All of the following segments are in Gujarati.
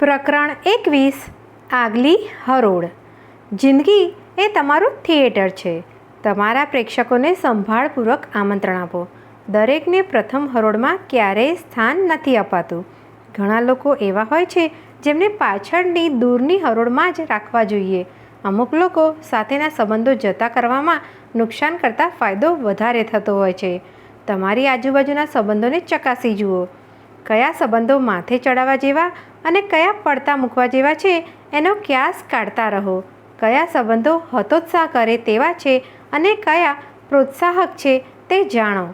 પ્રકરણ એકવીસ, આગલી હરોળ. જિંદગી એ તમારું થિયેટર છે. તમારા પ્રેક્ષકોને સંભાળપૂર્વક આમંત્રણ આપો. દરેકને પ્રથમ હરોળમાં ક્યારેય સ્થાન નથી અપાતું. ઘણા લોકો એવા હોય છે, જેમને પાછળની દૂરની હરોળમાં જ રાખવા જોઈએ. અમુક લોકો સાથેના સંબંધો જતા કરવામાં નુકસાન કરતાં ફાયદો વધારે થતો હોય છે. તમારી આજુબાજુના સંબંધોને ચકાસી જુઓ. કયા સંબંધો માથે ચડાવવા જેવા અને કયા પડતા મૂકવા જેવા છે, એનો ક્યાસ કાઢતા રહો. કયા સંબંધો હતોત્સાહ કરે તેવા છે અને કયા પ્રોત્સાહક છે તે જાણો.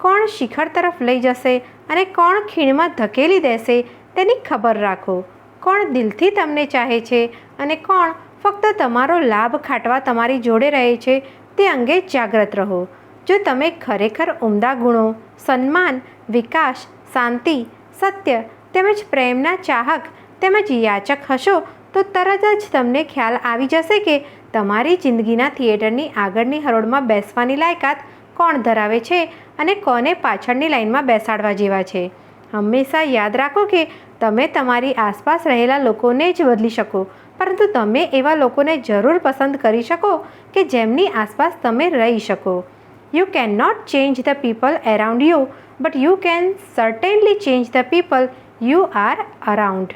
કોણ શિખર તરફ લઈ જશે અને કોણ ખીણમાં ધકેલી દેશે તેની ખબર રાખો. કોણ દિલથી તમને ચાહે છે અને કોણ ફક્ત તમારો લાભ ખાટવા તમારી જોડે રહે છે તે અંગે જાગ્રત રહો. જો તમે ખરેખર ઉમદા ગુણો, સન્માન, વિકાસ, શાંતિ સત્ય તેમજ પ્રેમના ચાહક તેમજ યાચક હશો તો તરત જ તમને ખ્યાલ આવી જશે કે તમારી જિંદગીના થિયેટરની આગળની હરોળમાં બેસવાની લાયકાત કોણ ધરાવે છે અને કોને પાછળની લાઈનમાં બેસાડવા જેવા છે. હંમેશા યાદ રાખો કે તમે તમારી આસપાસ રહેલા લોકોને જ બદલી શકો, પરંતુ તમે એવા લોકોને જરૂર પસંદ કરી શકો કે જેમની આસપાસ તમે રહી શકો. You cannot change the people around you, but you can certainly change the people you are around.